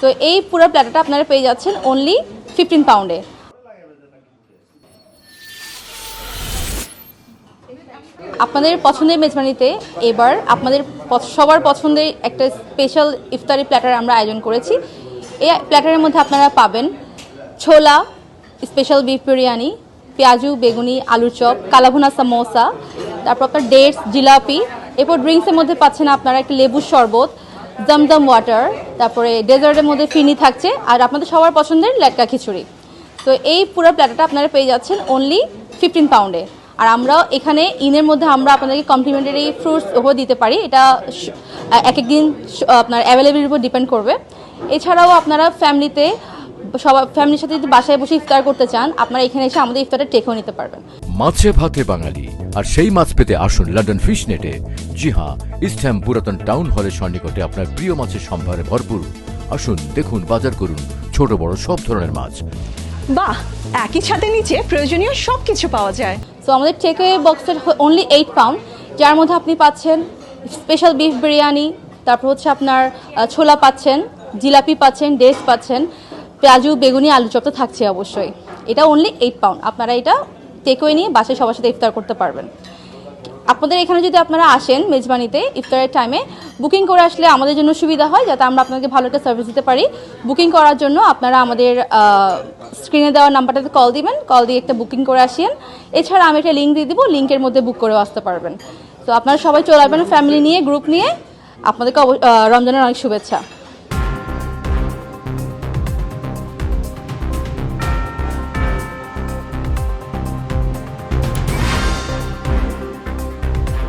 তো এই পুরো প্ল্যাটারটা আপনারা পেয়ে যাচ্ছেন অনলি ফিফটিন পাউন্ডে আপনাদের পছন্দের মেজবানিতে এবার আপনাদের সবার পছন্দের একটা স্পেশাল ইফতারি প্ল্যাটার আমরা আয়োজন করেছি। এই প্ল্যাটারের মধ্যে আপনারা পাবেন ছোলা স্পেশাল বিফ বিরিয়ানি, পেঁয়াজু, বেগুনি, আলুর চপ, কালাভুনা সামোসা, তারপর আপনার ডেটস জিলাপি, এরপর ড্রিঙ্কসের মধ্যে পাচ্ছেন আপনারা একটা লেবুর শরবত দমদম ওয়াটার তারপরে ডেজার্টের মধ্যে ফিনি থাকছে, আর আপনাদের সবার পছন্দের লেটকা খিচুড়ি। তো এই পুরো প্ল্যাটারটা আপনারা পেয়ে যাচ্ছেন অনলি ফিফটিন পাউন্ডে আর আমরাও এখানে ইনের মধ্যে আমরা আপনাদেরকে কমপ্লিমেন্টারি ফ্রুটস ওপর দিতে পারি। এটা এক একদিন আপনার অ্যাভেলেবিলির উপর ডিপেন্ড করবে। এছাড়াও আপনারা ফ্যামিলিতে সবার ফ্যামিলির সাথে যদি বাসায় বসে ইফতার করতে চান আপনারা এখানে এসে আমাদের ইফতারটা টেকেও নিতে পারবেন। মাছে ভাতে বাঙালি আর সেই মাছ পেতে আসুন লন্ডন ফিশ নেটে জি হ্যাঁ ইস্টহ্যাম পুরাতন টাউন হলের সন্নিকটে আপনার প্রিয় মাছের সম্ভারে ভরপুর। আসুন দেখুন বাজার করুন ছোট বড় সব ধরনের মাছ। বাহ একই ছাদের নিচে প্রয়োজনীয় সব কিছু পাওয়া যায়। সো আমাদের টেকওয়ে বক্সের অনলি এইট পাউন্ড যার মধ্যে আপনি পাচ্ছেন স্পেশাল বিফ বিরিয়ানি তারপর হচ্ছে আপনার ছোলা পাচ্ছেন জিলাপি পাচ্ছেন ডেস পাচ্ছেন। পেঁয়াজু, বেগুনি, আলু চপ তো থাকছে অবশ্যই। এটা অনলি এইট পাউন্ড আপনারা এটা টেকওয়ে নিয়ে বাসায় সবার সাথে ইফতার করতে পারবেন। আপনাদের এখানে যদি আপনারা আসেন মেজবানিতে ইফতারের টাইমে বুকিং করে আসলে আমাদের জন্য সুবিধা হয়, যাতে আমরা আপনাকে ভালো একটা সার্ভিস দিতে পারি। বুকিং করার জন্য আপনারা আমাদের স্ক্রিনে দেওয়া নাম্বারটাতে কল দিবেন। কল দিয়ে একটা বুকিং করে আসিয়েন এছাড়া আমি একটা লিঙ্ক দিয়ে দিব লিঙ্কের মধ্যে বুক করেও আসতে পারবেন। তো আপনারা সবাই চলে আসবেন ফ্যামিলি নিয়ে গ্রুপ নিয়ে। আপনাদেরকে রমজানের অনেক শুভেচ্ছা।